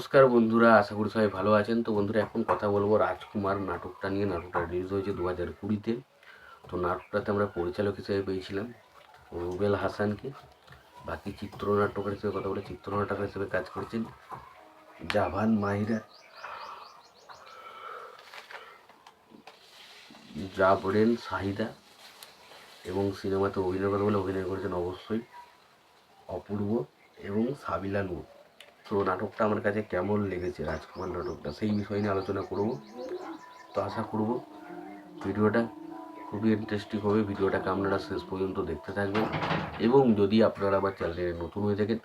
নমস্কার বন্ধুরা, আশা করি সবাই ভালো আছেন। তো বন্ধুরা, এখন কথা বলব রাজকুমার নাটকটা নিয়ে। নাটকটা রিলিজ হয়েছে দু হাজার কুড়িতে। তো নাটকটাতে আমরা পরিচালক হিসেবে পেয়েছিলাম রুবেল হাসানকে। বাকি চিত্রনাটকের হিসেবে কথা বলে চিত্রনাটক হিসেবে কাজ করেছেন জাভান মাহিরা। জাবরেন শাহিদা এবং সিনেমাতে অভিনয় কথা বলে অভিনয় করেছেন অবশ্যই অপূর্ব এবং সাবিলা নূর। তো নাটকটা আমার কাছে কেমন লেগেছে, রাজকুমার নাটকটা, সেই বিষয় নিয়ে আলোচনা করব। তো আশা করব ভিডিওটা খুবই ইন্টারেস্টিং হবে, ভিডিওটাকে আপনারা শেষ পর্যন্ত দেখতে থাকবেন। এবং যদি আপনারা আমার চ্যানেলে নতুন হয়ে থাকেন,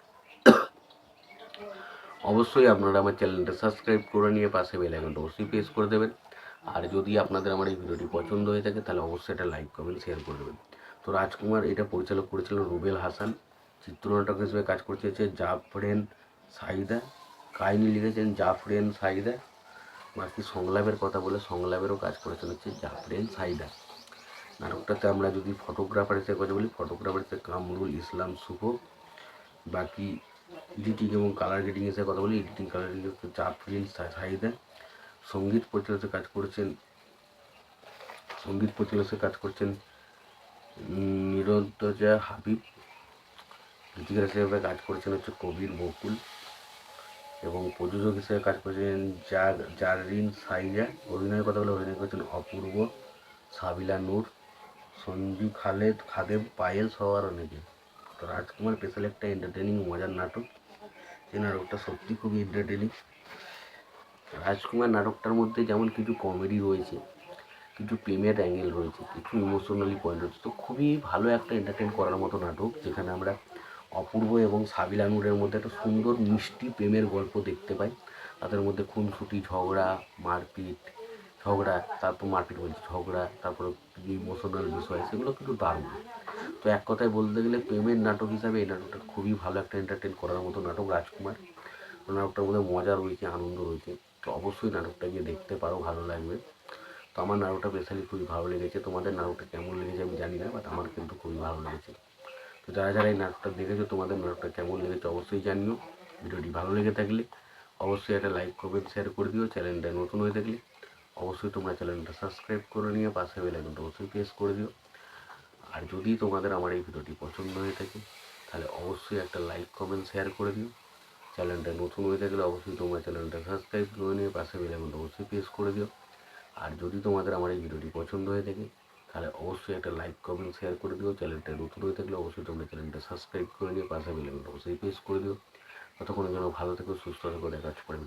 অবশ্যই আপনারা আমার চ্যানেলটা সাবস্ক্রাইব করে নিয়ে পাশে বেল আইকনটা অবশ্যই প্রেস করে দেবেন। আর যদি আপনাদের আমার এই ভিডিওটি পছন্দ হয়ে থাকে, তাহলে অবশ্যই এটা লাইক কমেন্ট শেয়ার করে দেবেন। তো রাজকুমার এটা পরিচালক করেছিলেন রুবেল হাসান। চিত্রনাটক হিসেবে কাজ করছে জাফরেন সাইদা কাহিনী লিখেছেন জাফরেন সাইদা বাকি সংলাপের কথা বলে সংলাপেরও কাজ করেছেন হচ্ছে জাফরেন সাইদা নাটকটাতে আমরা যদি ফটোগ্রাফার হিসেবে কথা বলি ফটোগ্রাফার হিসেবে কামরুল ইসলাম শুভ। বাকি এডিটিং এবং কালার গ্রেডিং হিসেবে কথা বলি editing colour grading Jafrin Saida সংগীত পরিচালক কাজ করেছেন, সংগীত পরিচালক কাজ করছেন নিরন্তজা হাবিব। গীতিকার হিসেবে কাজ করেছেন হচ্ছে কবির বকুল। এবং প্রযোজক হিসেবে কাজ করেছেন জার জারিন সাইজা অভিনয়ের কথা বলে অভিনয় করেছেন অপূর্ব, সাবিলা নূর সঞ্জু খালেদ, খাদেম পায়েল সহ আর অনেকে। তো রাজকুমার স্পেশাল একটা এন্টারটেনিং মজার নাটক। এই নাটকটা সত্যি খুবই এন্টারটেনিং রাজকুমার নাটকটার মধ্যে যেমন কিছু কমেডি রয়েছে, কিছু প্রেমের অ্যাঙ্গেল রয়েছে, কিছু ইমোশনালি পয়েন্ট রয়েছে, তো খুবই ভালো একটা এন্টারটেন করার মতো নাটক, যেখানে আমরা অপূর্ব এবং সাবিলা নূরের মধ্যে একটা সুন্দর মিষ্টি প্রেমের গল্প দেখতে পাই। তাদের মধ্যে খুনসুটি, ঝগড়া, মারপিট, ঝগড়া, তারপর মারপিট বলছি ঝগড়া, তারপর ইমোশনাল বিষয়, সেগুলো কিন্তু দারুণ। তো এক কথায় বলতে গেলে প্রেমের নাটক হিসাবে এই নাটকটা খুবই ভালো একটা এন্টারটেন করার মতো নাটক রাজকুমার। নাটকটার মধ্যে মজা রয়েছে, আনন্দ রয়েছে। তো অবশ্যই নাটকটা গিয়ে দেখতে পারো, ভালো লাগবে। তো আমার নাটকটা স্পেশালি খুবই ভালো লেগেছে। তোমাদের নাটকটা কেমন লেগেছে আমি জানি না বাট আমার কিন্তু খুবই ভালো লেগেছে। তো যারা যারা এই নাটকটা দেখেছ, তোমাদের নাটকটা কেমন লেগেছে অবশ্যই জানিও। ভিডিওটি ভালো লেগে থাকলে অবশ্যই একটা লাইক কমেন্ট শেয়ার করে দিও। চ্যানেলটা নতুন হয়ে থাকলে অবশ্যই তোমরা চ্যানেলটা সাবস্ক্রাইব করে নিয়ে পাশে বেল আইকনটা অবশ্যই প্রেস করে দিও। আর যদি তোমাদের আমার এই ভিডিওটি পছন্দ হয়ে থাকে, তাহলে অবশ্যই একটা লাইক কমেন্ট শেয়ার করে দিও। চ্যানেলটা নতুন হয়ে থাকলে অবশ্যই তোমরা চ্যানেলটা সাবস্ক্রাইব করে নিয়ে পাশে বেল আইকনটা অবশ্যই প্রেস করে দিও। আর যদি তোমাদের আমার এই ভিডিওটি পছন্দ হয়ে থাকে তাহলে অবশ্যই একটা লাইক কমেন্ট শেয়ার করে দিও। চ্যানেলটা নতুন হয়ে থাকলে অবশ্যই তোমরা চ্যানেলটা সাবস্ক্রাইব করে নিও, পাশে বেলে অবশ্যই প্রেস করে দিও। ততক্ষণের জন্য ভালো থেকো, সুস্থ থেকো, দেখা করে পরে